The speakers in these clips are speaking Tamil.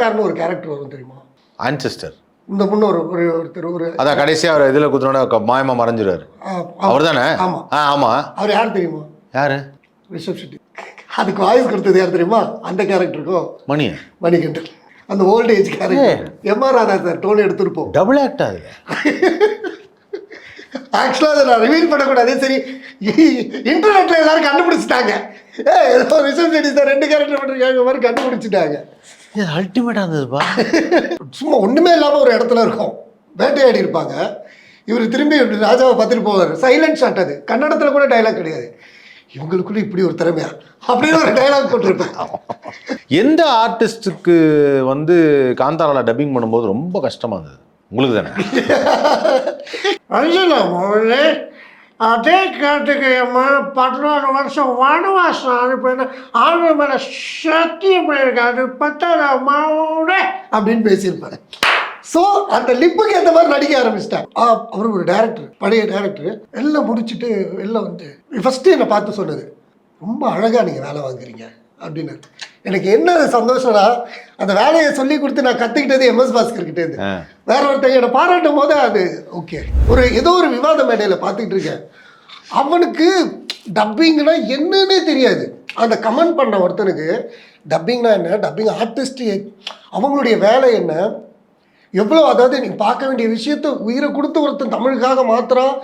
மாயக்காரன்னு ஒரு கேரக்டர் வரும் தெரியுமா? ஆன்செஸ்டர் இந்த முன்ன ஒரு ஒரு ஒருத்தர் ஒரு அதான் கடைசியா அவர் இதில் குத்துனோட மாயமா மறைஞ்சிருவாரு அவர் தானே ஆமா. ஆ ஆமா. அவர் யார் தெரியுமா? யாரு? ரிஷப் ஷெட்டி. அதுக்கு வாய்ஸ் கொடுத்தது யார் தெரியுமா? அந்த கேரக்டருக்கும் மணி மணிகண்டன். அந்த old age character M R Radha sir tone எடுத்திருப்போம் டபுள் ஆக்ட் ஆகுது ஆக்சுவலாக அதை நான் ரிவீல் பண்ணக்கூடாது. சரி இன்டர்நெட்ல எல்லாரும் கண்டுபிடிச்சிட்டாங்க. ஏ ஏதோ ரிஷப் ஷெட்டி சார் ரெண்டு கேரக்டர் பண்ணிருக்காங்க மாதிரி கண்டுபிடிச்சிட்டாங்க. இது அல்டிமேட்டாக இருந்ததுப்பா. சும்மா ஒண்ணுமே இல்லாம ஒரு இடத்துல இருக்கும். வேட்டையாடி இருப்பாங்க. இவர் திரும்பி இப்படி ராஜாவை பார்த்துட்டு போவார். சைலண்ட் ஷாட் அது. கன்னடத்துல கூட டைலாக் கிடையாது. இவங்களுக்குள்ள இப்படி ஒரு திறமையா? அப்படின்னு ஒரு டைலாக் போட்டிருப்பேன். எந்த ஆர்டிஸ்ட்டுக்கு வந்து காந்தாரால டப்பிங் பண்ணும்போது ரொம்ப கஷ்டமா இருந்தது? உங்களுக்கு தானே? அஞ்சலா அதே கார்த்திகேயம்மா பதினாறு வருஷம் வனவாசம் அனுப்பின ஆண்டு மேல சத்தியம் பண்ணியிருக்காரு பத்தாத அப்படின்னு பேசியிருப்பாரு. ஸோ அந்த லிப்புக்கு ஏற்ற மாதிரி நடிக்க ஆரம்பிச்சிட்டேன் அவர் ஒரு டேரக்டர் பழைய டேரக்டர் எல்லாம் முடிச்சுட்டு எல்லாம் வந்து ஃபஸ்ட்டு என்னை பார்த்து சொன்னது ரொம்ப அழகாக நீங்கள் வேலை வாங்குறீங்க. அப்படின்னு. எனக்கு என்ன சந்தோஷம்னா அந்த வேலையை சொல்லி கொடுத்து நான் கற்றுக்கிட்டது எம்எஸ் பாஸ்கர் கிட்டே இருந்து. ஆ. வேற ஒருத்தங்க என்னை பாராட்டும் போது அது ஓகே. ஒரு ஏதோ ஒரு விவாத மேடையில் பார்த்துக்கிட்டு இருக்கேன். அவனுக்கு டப்பிங்னா என்னன்னே தெரியாது. அந்த கமெண்ட் பண்ண ஒருத்தனுக்கு டப்பிங்னா என்ன? டப்பிங் ஆர்டிஸ்ட் அவங்களுடைய வேலை என்ன? எவ்வளோ அதாவது நீங்கள் பார்க்க வேண்டிய விஷயத்த உயிரை கொடுத்து ஒருத்தன் தமிழுக்காக மாத்துறான்.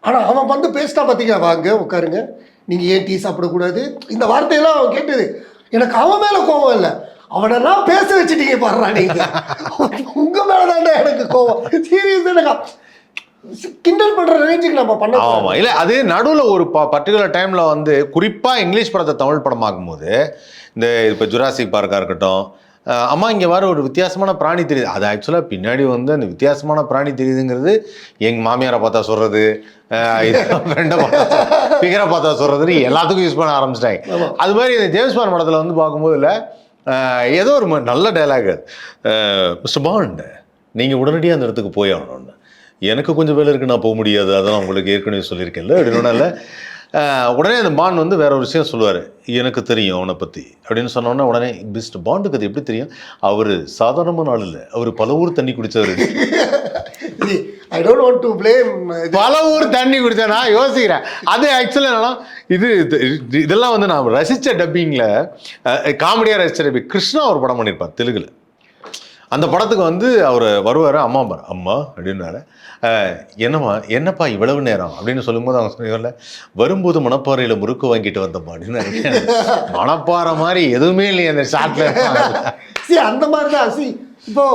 ஆனால் அவன் வந்து பேசிட்டா பார்த்தீங்க வாங்க உட்காருங்க. நீங்கள் ஏன் டீ சாப்பிடக்கூடாது? இந்த வார்த்தையெல்லாம் அவன் கேட்டது. எனக்கு அவன் மேலே கோவம் இல்லை. அவனெல்லாம் பேச வச்சுட்டீங்க பாடுறா நீங்கள் உங்கள் மேலே தாண்டா எனக்கு கோவம். சீரியஸ் எனக்கு கிண்டல் பண்ணுற ரேஞ்சுக்கு நம்ம பண்ண ஆமா. இல்ல அது நடுவுல ஒரு பர்டிகுலர் டைம்ல வந்து குறிப்பா இங்கிலீஷ் படத்தை தமிழ் படமாக்கும் போது இந்த இப்போ ஜுராசிக் பார்க்கா இருக்கட்டும் அம்மா இங்க வர ஒரு வித்தியாசமான பிராணி தெரியுது. அது ஆக்சுவலாக பின்னாடி வந்து அந்த வித்தியாசமான பிராணி தெரியுதுங்கிறது எங்க மாமியாரை பார்த்தா சொல்றது ஃப்ரெண்டை பார்த்தா பிகரை பார்த்தா சொல்றதுன்னு எல்லாத்துக்கும் யூஸ் பண்ண ஆரம்பிச்சிட்டாங்க. அது மாதிரி இந்த ஜேம்ஸ் படத்துல வந்து பார்க்கும்போது இல்ல ஏதோ ஒரு நல்ல டைலாக் மிஸ்டர் பாண்ட் நீங்க உடனடியாக அந்த இடத்துக்கு போய் ஆகணும்னு. எனக்கு கொஞ்சம் வேலை இருக்கு நான் போக முடியாது. அதெல்லாம் உங்களுக்கு ஏற்கனவே சொல்லியிருக்கேன்ல. அப்படின்னால உடனே அந்த பாண்ட் வந்து வேற ஒரு விஷயம் சொல்லுவார். எனக்கு தெரியும் அவனை பற்றி அப்படின்னு சொன்னோன்னே உடனே பெஸ்ட் பாண்டுக்கு அது எப்படி தெரியும்? அவர் சாதாரணமான ஆள் இல்லை. அவர் பல ஊர் தண்ணி குடிச்சவர். I don't want to blame பல ஊர் தண்ணி குடிச்சா நான் யோசிக்கிறேன். அது ஆக்சுவலாக என்னன்னா இது இது- இதெல்லாம் வந்து நான் ரசித்த டப்பிங்கில் காமெடியாக ரசித்த டப்பிங் கிருஷ்ணா ஒரு படம் பண்ணியிருப்பார் தெலுங்குல. அந்த படத்துக்கு வந்து அவர் வருவார் அம்மா பாரு அம்மா அப்படின்னாரு. என்னம்மா என்னப்பா இவ்வளவு நேரம்? அப்படின்னு சொல்லும்போது அவங்க சொன்னீங்கல்ல வரும்போது மணப்பாறையில் முறுக்கு வாங்கிட்டு வந்தம்மா அப்படின்னு மணப்பாறை மாதிரி எதுவுமே இல்லையே அந்த ஷார்ட்ல சி அந்த மாதிரி தான் சி இப்போ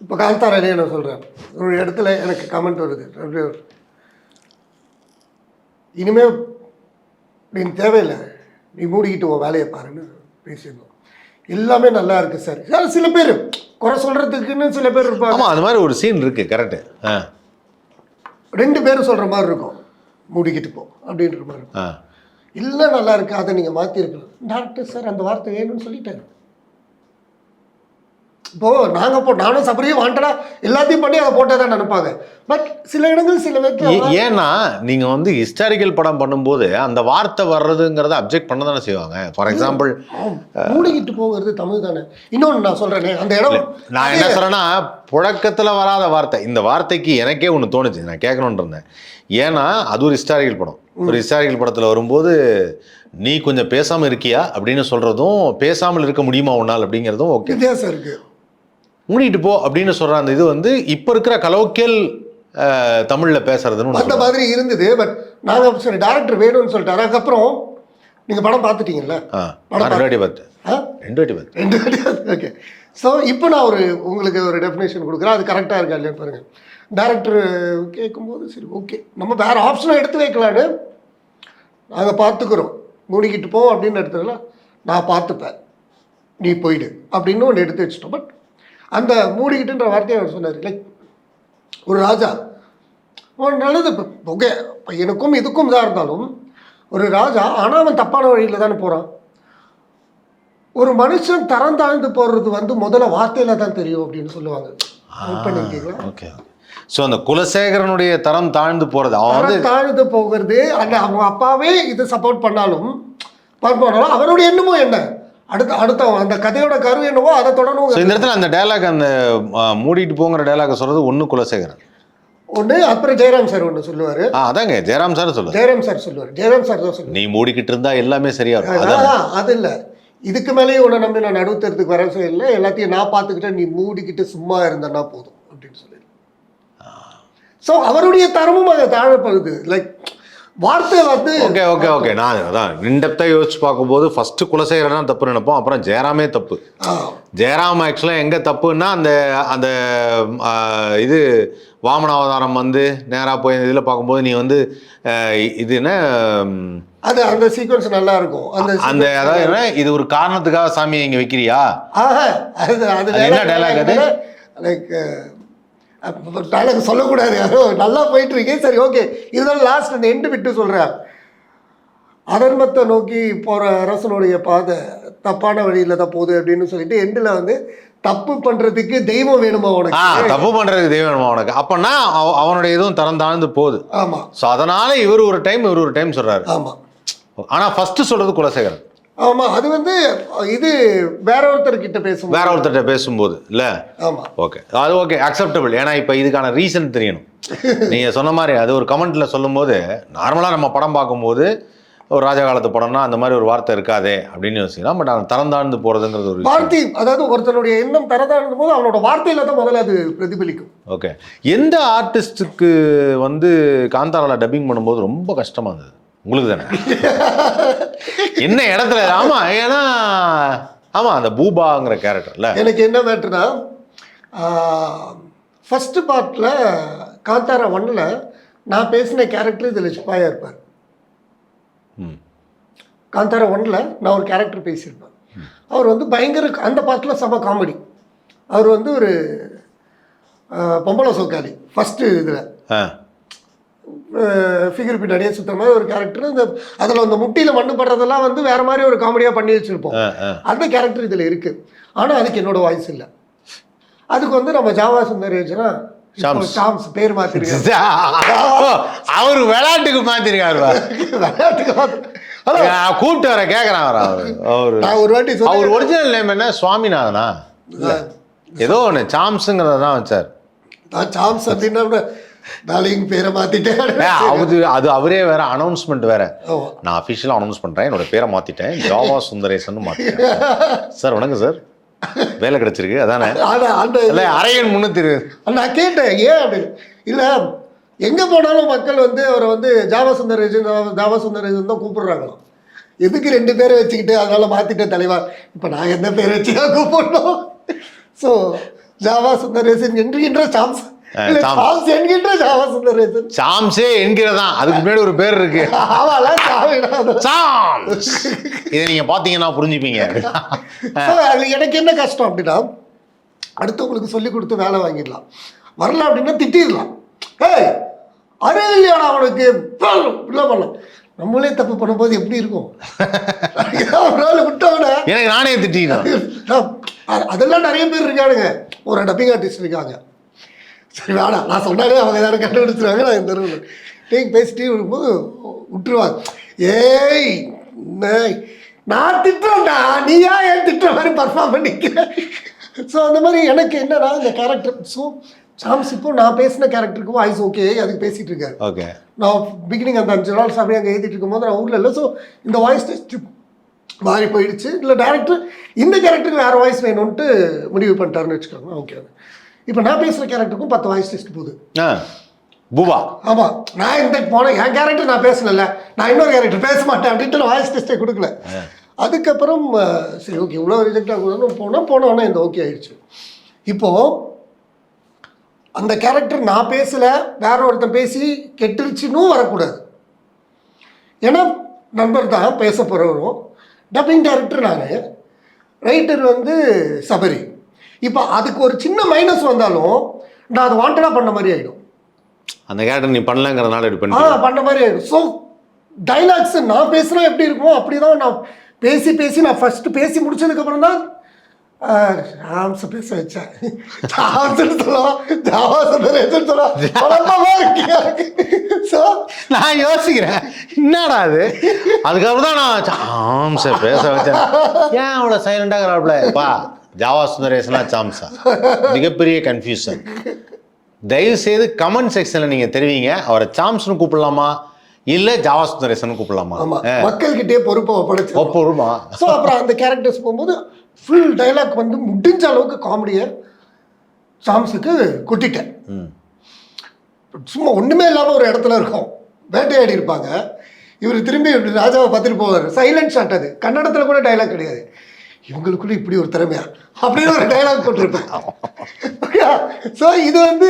இப்போ காந்தாரனே நான் சொல்கிறேன் ஒரு இடத்துல எனக்கு கமெண்ட் வருது. அப்படியே ஒரு- இனிமே நீ தேவையில்லை. நீ மூடிக்கிட்டு உன் வேலையை பாருன்னு பேசியிருந்தோம். எல்லாமே நல்லா இருக்கு சார் சார் சில பேர் குறை சொல்கிறதுக்குன்னு சில பேர் இருப்பாங்க. அந்த மாதிரி ஒரு சீன் இருக்கு கரெக்டு ஆ. ரெண்டு பேரும் சொல்கிற மாதிரி இருக்கும். மூடிக்கிட்டு போ அப்படின்ற மாதிரி இருக்கும். இல்லை நல்லா இருக்கு அதை நீங்கள் மாற்றிருக்கலாம் டாக்டர் சார் அந்த வார்த்தை வேணும்னு சொல்லிட்டாரு. இப்போ நாங்கள் போ நானும் சபரியே வாண்டடா. எல்லாத்தையும் பண்ணி அதை போட்டால் தான் நினைப்பாங்க. பட் சில இடங்கள் சில பேருக்கு ஏன்னா நீங்க வந்து ஹிஸ்டாரிக்கல் படம் பண்ணும்போது அந்த வார்த்தை வர்றதுங்கிறத அப்ஜெக்ட் பண்ண தானே செய்வாங்க ஃபார் எக்ஸாம்பிள் மூடிக்கிட்டு போகிறது தமிழ் தானே. இன்னொன்று நான் சொல்கிறேனே அந்த இடம் நான் என்ன சொல்றேன்னா புழக்கத்துல வராத வார்த்தை. இந்த வார்த்தைக்கு எனக்கே ஒன்று தோணுச்சு நான் கேட்கணுன்னு இருந்தேன். ஏன்னா அது ஒரு ஹிஸ்டாரிக்கல் படம். ஒரு ஹிஸ்டாரிக்கல் படத்துல வரும்போது நீ கொஞ்சம் பேசாம இருக்கியா? அப்படின்னு சொல்றதும் பேசாமல் இருக்க முடியுமா உன்னால் அப்படிங்கிறதும் ஓகே வித்தியாசம் இருக்கு. மூடிட்டு போ அப்படின்னு சொல்ற அந்த இது வந்து இப்ப இருக்கிற கலோக்கியல் தமிழ்ல பேசுறதுன்னு அந்த. மாதிரி இருந்தது பட் நாங்கள் சரி டேரக்டர் வேணும்னு சொல்லிட்டாரு. அதுக்கப்புறம் நீங்கள் படம் பார்த்துட்டீங்கல்ல? ஆ நான் ரெண்டு வாட்டி பார்த்தேன். ஆ? ரெண்டு வாட்டி பார்த்தேன். ரெண்டு வாட்டி ஓகே ஸோ இப்போ நான் ஒரு உங்களுக்கு ஒரு டெஃபினேஷன் கொடுக்குறேன். அது கரெக்டாக இருக்கா இல்லையான்னு பாருங்க. டேரக்டர் கேட்கும்போது சரி ஓகே நம்ம வேறு ஆப்ஷனை எடுத்து வைக்கலான்னு நாங்கள் பார்த்துக்குறோம். மூடிக்கிட்டு போ அப்படின்னு எடுத்ததில்ல நான் பார்த்துப்பேன். நீ போயிடு அப்படின்னு ஒன்று எடுத்து வச்சிட்டோம். பட் அந்த மூடிக்கிட்டுன்ற வார்த்தையை அவர் சொன்னார் லைக் ஒரு ராஜா நல்லது ஓகே பையனுக்கும் இதுக்கும் இதாக இருந்தாலும் ஒரு ராஜா ஆனால் அவன் தப்பான வழியில் தானே போகிறான் ஒரு மனுஷன் தரம் தாழ்ந்து போடுறது வந்து முதல்ல வார்த்தையில தான் தெரியும் அப்படின்னு சொல்லுவாங்க? ஓகே ஸோ அந்த குலசேகரனுடைய தரம் தாழ்ந்து போறது அவன் வந்து தாழ்ந்து போகிறது அந்த அவங்க அப்பாவே இது சப்போர்ட் பண்ணாலும் போனாலும் அவருடைய எண்ணமும் என்ன? அடுத்த அடுத்த அந்த கதையோட கரு என்னவோ அதை ஸோ தொடரணும் இந்த இடத்துல அந்த டயலாக் அந்த மூடிட்டு போங்கிற டயலாக் சொல்றது ஒன்று குலசேகரன். ஒன்று அப்புறம் ஜெயராம் சார் ஒன்று சொல்லுவார். ஆ அதாங்க ஜெயராம் சார் சொல்லுது ஜெயராம் சார் சொல்லுவார். ஜெயராம் சார் தான் சொல்லுவார். நீ மூடிக்கிட்டு இருந்தா எல்லாமே சரியா இருக்கும். அது இல்லை. இதுக்கு மேலேயும் உன்னை நம்பி நான் நடுத்தரத்துக்கு வர இல்லை எல்லாத்தையும் நான் பார்த்துக்கிட்டேன். நீ மூடிக்கிட்டு சும்மா இருந்தேன்னா போதும் அப்படின்னு சொல்லி ஸோ அவருடைய தரமும் அதை தாழப்படுது லைக் வார்த்தை வந்து ஓகே ஓகே ஓகே. நான் அதான் இன்டெப்த்தாக யோசிச்சு பார்க்கும்போது ஃபர்ஸ்ட் குலசேகரன் தப்பு நினைப்போம் அப்புறம் ஜெயராமே தப்பு. ஜெயராம் ஆக்சுவலாக எங்கே தப்புன்னா அந்த அந்த இது வாமன அவதாரம் வந்து நேராக போய் இதில் பார்க்கும்போது நீ வந்து ஆ, இது என்ன ம், அது அந்த சீக்வன்ஸ் நல்லா இருக்கும் அந்த அந்த அதாவது இது ஒரு காரணத்துக்காக சாமியை இங்கே வைக்கிறியா? ஆஹா, அது என்ன dialogue அது? லைக் டைலாக் சொல்லக்கூடாது. நல்லா போயிட்டு இருக்கே சரி ஓகே இதுதான் லாஸ்ட் அந்த எண்டு விட்டு சொல்கிறேன் அதர்மத்தை நோக்கி போகிற அரசனுடைய பாதை தப்பான வழியில் தான் போகுது அப்படின்னு சொல்லிட்டு எண்டில் வந்து தப்பு பண்ணுறதுக்கு தெய்வம் வேணுமா உனக்கு? தப்பு பண்ணுறதுக்கு தெய்வம் உனக்கு? அப்போனா அவ- அவனுடைய இதுவும் தரம் தாழ்ந்து போகுது. ஆமாம் ஸோ அதனால இவர் ஒரு டைம் இவர் ஒரு டைம் சொல்றாரு. ஆமாம் ஆனால் ஃபர்ஸ்ட் சொல்றது குலசேகரன். ஆமாம் அது வந்து இது வேற ஒருத்தர்கிட்ட பேசும் வேற ஒருத்தர்கிட்ட பேசும்போது இல்லை? ஆமாம் ஓகே. அது ஓகே அக்செப்டபிள் ஏன்னா இப்போ இதுக்கான ரீசன் தெரியணும். நீங்கள் சொன்ன மாதிரி அது ஒரு கமெண்ட்டில் சொல்லும்போது நார்மலாக நம்ம படம் பார்க்கும்போது ஒரு ராஜா காலத்து படம்னா அந்த மாதிரி ஒரு வார்த்தை இருக்காதே அப்படின்னு யோசிக்கலாம். பட் அவன் தரம் தாழ்ந்து போகிறதுங்கிறது ஒரு வார்த்தை அதாவது ஒருத்தனுடைய எண்ணம் தரதான போது அவனோட வார்த்தையில தான் முதல்ல அது பிரதிபலிக்கும். ஓகே. எந்த ஆர்டிஸ்ட்டுக்கு வந்து காந்தாரால டப்பிங் பண்ணும்போது ரொம்ப கஷ்டமா இருந்தது? உங்களுக்கு தானே என்ன இடத்துல? ஆமா ஏன்னா ஆமா அந்த பூபாங்கிற கேரக்டர்ல எனக்கு என்ன மேட்ருனா ஃபஸ்ட்டு பார்ட்டில் காந்தாரா ஒன்னில் நான் பேசின கேரக்டர் இதில் சிப்பாயாக இருப்பார். ம். காந்தாரா ஒன்னில் நான் ஒரு கேரக்டர் பேசியிருப்பேன். அவர் வந்து பயங்கர அந்த பார்ட்டில் செம காமெடி அவர் வந்து ஒரு பொம்பளை சோக்காளி ஃபஸ்ட்டு இதில். ஆ. ஃபிகர் பின்னாடியே மாதிரி ஒரு கேரக்டர் இந்த அதில் அந்த முட்டியில் மண்ணு படுறதெல்லாம் வந்து வேறு மாதிரி ஒரு காமெடியாக பண்ணி வச்சுருப்போம். அந்த கேரக்டர் இதில் இருக்குது ஆனால் அதுக்கு என்னோட வாய்ஸ் இல்லை. அதுக்கு வந்து நம்ம ஜாவா ஷாம்ஸ். ஷாம்ஸ் பேர் மாற்றிருக்காரு ஓ, அவரு விளையாட்டுக்கு மாத்திருக்காரு விளையாட்டுக்கு கூப்பிட்டு வர கேக்குறான் அவர் ஒரு வாட்டி அவர் ஒரிஜினல் நேம் என்ன? சுவாமிநாதனா? ஏதோ ஒன்று சாம்ஸுங்கிறத தான் வச்சார். சாம்ஸ் அப்படின்னா நாளைக்கு பேரை மாற்றிட்டேன் ஏ, அது அது அவரே வேற அனௌன்ஸ்மெண்ட் வேற. நான் அஃபிஷியலாக அனௌன்ஸ் பண்ணுறேன் என்னோட பேரை மாற்றிட்டேன் ஜாவா சுந்தரேசன் மாற்றிட்டேன் சார் வணக்கம் சார். வேலை கிடைச்சிருக்கு அதானே? இல்லை அரையன் முன்னூத்தி நான் கேட்டேன் ஏன் அப்படின்னு இல்லை எங்கே போனாலும் மக்கள் வந்து அவரை வந்து ஜாவா சுந்தரேஜன் ஜாவா சுந்தரேஜன் தான் கூப்பிடுறாங்களாம் எதுக்கு ரெண்டு பேரை வச்சுக்கிட்டு அதனால மாற்றிட்டேன் தலைவா? இப்போ நான் என்ன பேர் வச்சு தான் கூப்பிடணும்? ஸோ ஜாவா சுந்தரேசன் என்கின்ற சாம்ஸ் இல்லை சாம்ஸ். சாம்ஸ் என்கிறதான் அதுக்கு முன்னாடி ஒரு பேர் இருக்கு. சாம்ஸ் இதை நீங்க பாத்தீங்கன்னா புரிஞ்சுப்பீங்க. எனக்கு என்ன கஷ்டம் அப்படின்னா அடுத்தவங்களுக்கு சொல்லி கொடுத்து வேலை வாங்கிடலாம். வரல அப்படின்னா திட்டிடலாம். ஏய் அறிவில்லையாடா அவனுக்கு? இல்லை பண்ணலாம். நம்மளே தப்பு பண்ணும்போது எப்படி இருக்கும்? ஒரு விட்டவன எனக்கு நானே திட்டிக்கணும் அதெல்லாம் நிறைய பேர் இருக்கானுங்க. ஒரு டப்பிங் ஆர்டிஸ்ட் இருக்காங்க. சரி வேணாம். நான் சொன்னாலே அவங்க யாரும் கண்டுபிடிச்சிருவாங்க நான் இந்த ரூல் டேக் பேசிட்டே இருக்கும்போது விட்டுருவாங்க ஏய் நான் திட்டுறேன்டா. நீயா ஏன் திட்டுற மாதிரி பர்ஃபார்ம் பண்ணிக்கிற? ஸோ அந்த மாதிரி எனக்கு என்னன்னா இந்த கேரக்டர் ஸோ சாம்ஸ் இப்போ நான் பேசின கேரக்டருக்கு வாய்ஸ் ஓகே அதுக்கு பேசிட்டு இருக்காரு. ஓகே. நான் பிகினிங் அந்த அஞ்சு நாள் சாமி அங்கே எழுதிட்டு இருக்கும்போது நான் ஊரில் இல்லை. ஸோ இந்த வாய்ஸ் மாறி போயிடுச்சு. இல்லை டேரக்டர் இந்த கேரக்டருக்கு வேறு வாய்ஸ் வேணும்ன்ட்டு முடிவு பண்ணிட்டாருன்னு வச்சுக்கோங்க. ஓகே இப்போ நான் பேசுகிற கேரக்டருக்கும் பத்து வாய்ஸ் டெஸ்ட் போகுது. பூபா ஆமாம் நான் இந்த போனேன் என் கேரக்டர் நான் பேசல நான் இன்னொரு கேரக்டர் பேச மாட்டேன் அப்படின்ட்டு வாய்ஸ் டெஸ்ட்டே கொடுக்கல. அதுக்கப்புறம் சரி ஓகே இவ்வளோ ரிஜெக்ட் ஆகுதுன்னு போனால் போனோன்னே இந்த ஓகே ஆயிடுச்சு. இப்போது அந்த கேரக்டர் நான் பேசலை வேற ஒருத்தன் பேசி கெட்டுருச்சுன்னு வரக்கூடாது. ஏன்னா நண்பர் தான் பேச போகிறவரும் டப்பிங் டைரக்டர் நான். ரைட்டர் வந்து சபரி. இப்போ அதுக்கு ஒரு சின்ன மைனஸ் வந்தாலும் நான் அதை வாண்டடாக பண்ண மாதிரி ஆகிடும் அந்த கேரக்டர் நீ பண்ணலங்கிறதுனால இப்படி ஆ பண்ணி பண்ண மாதிரி ஆயிடும். ஸோ டைலாக்ஸ் நான் பேசுனா எப்படி இருக்குமோ அப்படி தான் நான் பேசி பேசி நான் ஃபர்ஸ்ட் பேசி முடிச்சதுக்கப்புறம் தான் ராம்ஸ் பேச வச்சேன் ராம்ஸ்னு சொல்லுவோம் ஜாவா சுந்தரேசன் சொல்லுவோம் குழப்பமா இருக்கு. ஸோ நான் யோசிக்கிறேன். என்னடா அது? அதுக்கப்புறம் தான் நான் சாம்ஸை பேச வச்சேன். ஏன் அவ்வளோ சைலண்டாகிறாப்ல பா ஜாவா சுந்தரேசனா சாம்ஸா மிகப்பெரிய கன்ஃபியூஷன் தயவு செய்து கமெண்ட் செக்ஷனில் நீங்கள் தெரிவிங்க அவரை சாம்ஸ்னு கூப்பிடலாமா? இல்லை ஜாவா சுந்தரேசன் கூப்பிடலாமா? மக்கள்கிட்டயே பொறுப்பை ஒப்படைச்சு ஒப்புமா ஸோ அப்புறம் அந்த கேரக்டர்ஸ் போகும்போது ஃபுல் டைலாக் வந்து முடிஞ்ச அளவுக்கு காமெடியை சாம்ஸுக்கு கொட்டிட்டேன். ம். சும்மா ஒண்ணுமே இல்லாம ஒரு இடத்துல இருக்கும். வேட்டையாடி இருப்பாங்க. இவர் திரும்பி ராஜாவை பார்த்துட்டு போவார். சைலண்ட் ஷாட் அது. கன்னடத்துல கூட டைலாக் கிடையாது. இவங்களுக்குள்ள இப்படி ஒரு திறமையா? அப்படின்னு ஒரு டைலாக் போட்டிருப்பேன். ஸோ இது வந்து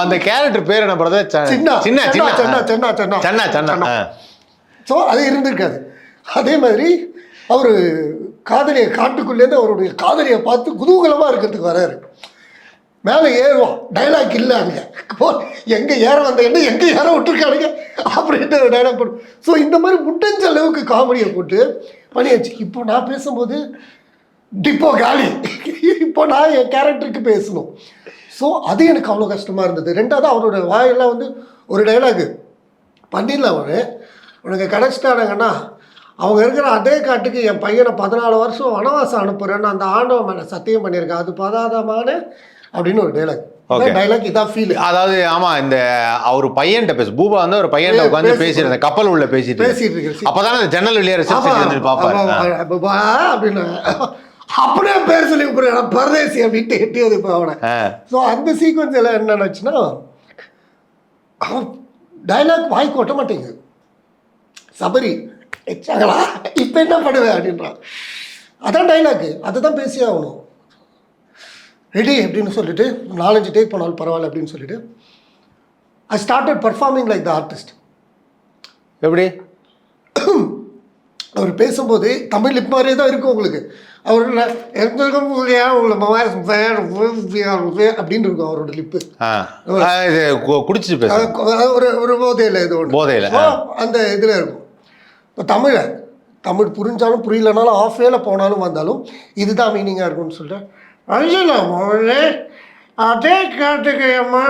அந்த கேரக்டர் பேர் என்ன பிரதர் சின்ன. சின்ன சென்னா சென்னா சின்ன சென்னா சென்னா. சன்னா. ஸோ அது இருந்திருக்காது. அதே மாதிரி அவர் காதலியை காட்டுக்குள்ளேருந்து அவருடைய காதலியை பார்த்து குதூகலமாக இருக்கிறதுக்கு வராரு. மேலே ஏறுவோம். டைலாக் இல்லை அங்கே. எங்கே ஏற வந்த என்ன எங்கே ஏற விட்டுருக்கானுங்க அப்படின்ட்டு டைலாக் போட்டு ஸோ இந்த மாதிரி முடிஞ்ச அளவுக்கு காமெடியை போட்டு பண்ணியாச்சு. இப்போ நான் பேசும்போது டிப்போ காலி. இப்போ நான் என் கேரக்டருக்கு பேசணும். ஸோ அது எனக்கு அவ்வளோ கஷ்டமாக இருந்தது. ரெண்டாவது அவரோட வாயெல்லாம் வந்து ஒரு டைலாகு பண்ணிடலாம் அவரு உனக்கு கிடச்சிட்டானுங்கன்னா அவங்க இருக்கிற அதே காட்டுக்கு என் பையனை பதினாலு வருஷம் வனவாசம் அனுப்புகிறேன்னு அந்த ஆண்டவன் மேலே சத்தியம் பண்ணியிருக்கேன். அது பதாதமான அப்படின்னு ஒரு டைலாக். டைலாக் இதான் ஃபீல் அதாவது ஆமா இந்த அவர் பையன்ட்ட பேசு பூபா வந்து ஒரு பையன்ட்ட உட்காந்து பேசி- பேசிட்டு கப்பல் உள்ள பேசிட்டு பேசிட்டு இருக்கு அப்பதான் அந்த ஜன்னல் வழியா ரிசப்ஷன் வந்து பாப்பாரு. அப்படின்னு. அப்படியே பேர் சொல்லி கூப்பிடுறேன் பரதேசி அப்படின்ட்டு எட்டியது இப்போ அவனை. ஸோ அந்த சீக்வன்ஸ் எல்லாம் என்னன்னுச்சுன்னா அவன் டைலாக் வாய்க்கு ஒட்ட மாட்டேங்குது. சபரி வச்சாங்களா இப்போ என்ன பண்ணுவேன் அப்படின்றான். அதான் டைலாக்கு அதை தான் பேசியே ஆகணும். ரெடி அப்படின்னு சொல்லிட்டு நாலஞ்சு டேக் போனாலும் பரவாயில்ல அப்படின்னு சொல்லிட்டு I started performing like the artist எப்படி? அவர் பேசும்போது தமிழ் லிப் மாதிரியே தான் இருக்கும் உங்களுக்கு. அவர் உங்களை அப்படின்னு இருக்கும் அவரோட லிப்பு ஆ. ஆ, இது கு- குடிச்சிட்டு பேசு. ஒரு ஒரு போதையில் இது ஒன்று போதையில, அந்த இதில் இருக்கும். இப்போ தமிழை தமிழ் புரிஞ்சாலும் புரியலனாலும் ஆஃப் வேல போனாலும் வந்தாலும் இதுதான் மீனிங்காக இருக்கும்னு சொல்லிட்டு அஞ்சலா மோழே அதே காட்டுக்கு அம்மா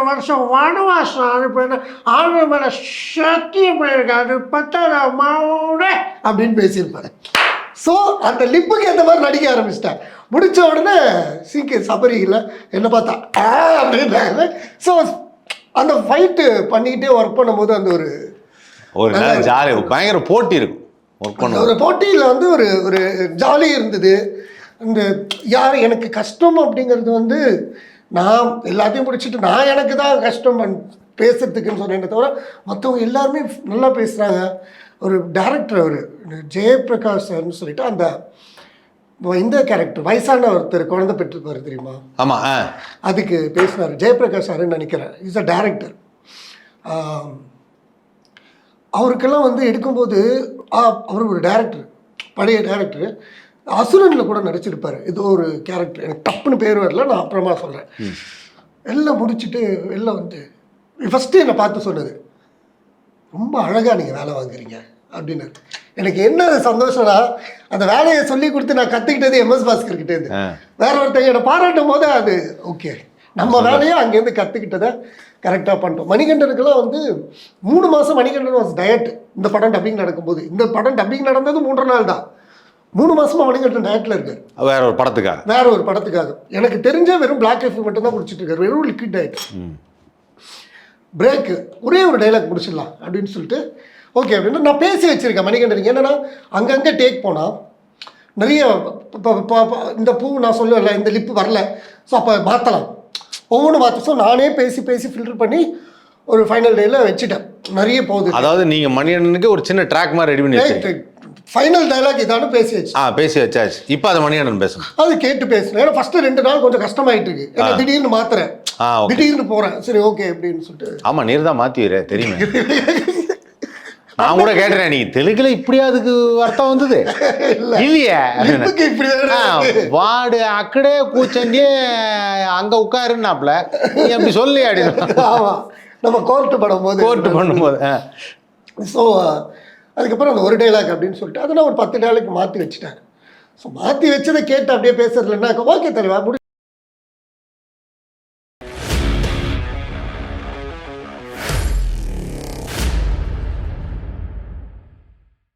வருஷம் வனவாசம் அனுப்பின ஆண்டு மேலே சத்தியம் பண்ணியிருக்காரு. பத்தாத அப்படின்னு பேசியிருப்பாரு. ஸோ அந்த லிப்புக்கு ஏற்ற மாதிரி நடிக்க ஆரம்பிச்சிட்டேன் முடிச்ச உடனே சீக்கிர சபரியில் என்ன பார்த்தா ஆ ஸோ அந்த ஃபைட்டு பண்ணிக்கிட்டே ஒர்க் பண்ணும்போது அந்த ஒரு ஒரு ஜாலி பயங்கர போட்டி இருக்கும். ஒர்க் பண்ணுவோம் ஒரு போட்டியில் வந்து ஒரு ஒரு ஜாலி இருந்தது. இந்த யார் எனக்கு கஷ்டம் அப்படிங்கிறது வந்து நான் எல்லாத்தையும் பிடிச்சிட்டு நான் எனக்கு தான் கஷ்டம் பண்- பேசுறதுக்குன்னு சொன்னேனே தவிர மற்றவங்க எல்லாருமே நல்லா பேசுகிறாங்க ஒரு டேரக்டர் அவர் ஜெயபிரகாஷ் சார்னு சொல்லிட்டு அந்த இந்த கேரக்டர் வயசான ஒருத்தர் குழந்தை பெற்றிருப்பாரு தெரியுமா? ஆமா ஆ. அதுக்கு பேசினார். ஜெயபிரகாஷ் சார்னு நினைக்கிறேன். இஸ் அ டேரக்டர் அவருக்கெல்லாம் வந்து எடுக்கும்போது அவர் ஒரு டேரக்டர் பழைய டேரக்டர் அசுரனில் கூட நடிச்சிருப்பார். இது ஒரு கேரக்டர் எனக்கு டப்புன்னு பேர் வரல நான் அப்புறமா சொல்கிறேன் எல்லாம் முடிச்சுட்டு வெளில வந்து ஃபஸ்ட்டு என்னை பார்த்து சொன்னது ரொம்ப அழகாக நீங்கள் வேலை வாங்குறீங்க அப்படின்னு. எனக்கு என்ன சந்தோஷம்னா அந்த வேலையை சொல்லி கொடுத்து நான் கற்றுக்கிட்டது எம்எஸ் பாஸ்கர் ஆ. வேற ஒருத்தங்க என்னை பாராட்டும் போது அது ஓகே நம்ம வேலையை அங்கேருந்து கற்றுக்கிட்டதை கரெக்டாக பண்ணிட்டோம். மணிகண்டனுக்கெல்லாம் வந்து மூணு மாதம் மணிகண்டன் வாஸ் டயட் இந்த படம் டப்பிங் நடக்கும்போது. இந்த படம் டப்பிங் நடந்தது மூன்று நாள் தான். மூணு மாசமா மணிகண்டன் டயட்டில் இருக்காரு. வேற ஒரு படத்துக்காக வேற ஒரு படத்துக்காக. எனக்கு தெரிஞ்ச வெறும் பிளாக் காஃபி மட்டும் தான் குடிச்சிட்டு இருக்காரு. வெறும் லிக்விட் டயட். பிரேக்கு ஒரே ஒரு டைலாக் முடிச்சிடலாம் அப்படின்னு சொல்லிட்டு ஓகே அப்படின்னு நான் பேசி வச்சிருக்கேன் மணிகண்டன் என்னன்னா அங்கங்கே டேக் போனால் நிறைய இந்த பூ நான் சொல்லுவேன்ல இந்த லிப்பு வரல. ஸோ அப்போ மாற்றலாம் ஒவ்வொன்றும் மாற்ற ஸோ நானே பேசி பேசி ஃபில்டர் பண்ணி ஒரு ஃபைனல் டேயில் வச்சுட்டேன். நிறைய போகுது. அதாவது நீங்க மணியண்ணனுக்கு ஒரு சின்ன ட்ராக் மாதிரி ரெடி பண்ணி ஃபைனல் டைலாக் இதானு பேசி வச்சு. ஆ பேசி வச்சாச்சு. இப்போ அது மணியண்ணன் பேசணும். அது கேட்டு பேசுனேன் ஏன்னா ஃபர்ஸ்ட் ரெண்டு நாள் கொஞ்சம் கஷ்டமாயிட்டு இருக்கு ஏன்னா திடீர்னு மாத்துறேன். Ah okay. திடீர்னு போறேன். சரி ஓகே அப்படின்னு சொல்லிட்டு. ஆமா நீர் தான் மாத்திவீரே தெரியுமே. நான் கூட கேட்டுறேன் நீ தெலுங்குல இப்படி அதுக்கு அர்த்தம் வந்தது? இல்லையே. லிப்புக்கு இப்படி ஆ, வாடு அக்கடே கூச்சண்டி அங்க உட்காருன்னாப்ல. நீ அப்படி சொல்லி அப்படின்னு. ஆமா. நம்ம கோர்ட்டு படம் போது கோர்ட் பண்ணும்போது ஆ. ஸோ அதுக்கப்புறம் அந்த ஒரு டைலாக் அப்படின்னு சொல்லிட்டு அதை நான் ஒரு பத்து டைலாக் மாற்றி வச்சுட்டாங்க. ஸோ மாற்றி வச்சதை கேட்டு அப்படியே பேசுறதுலன்னா ஓகே தலைவா முடி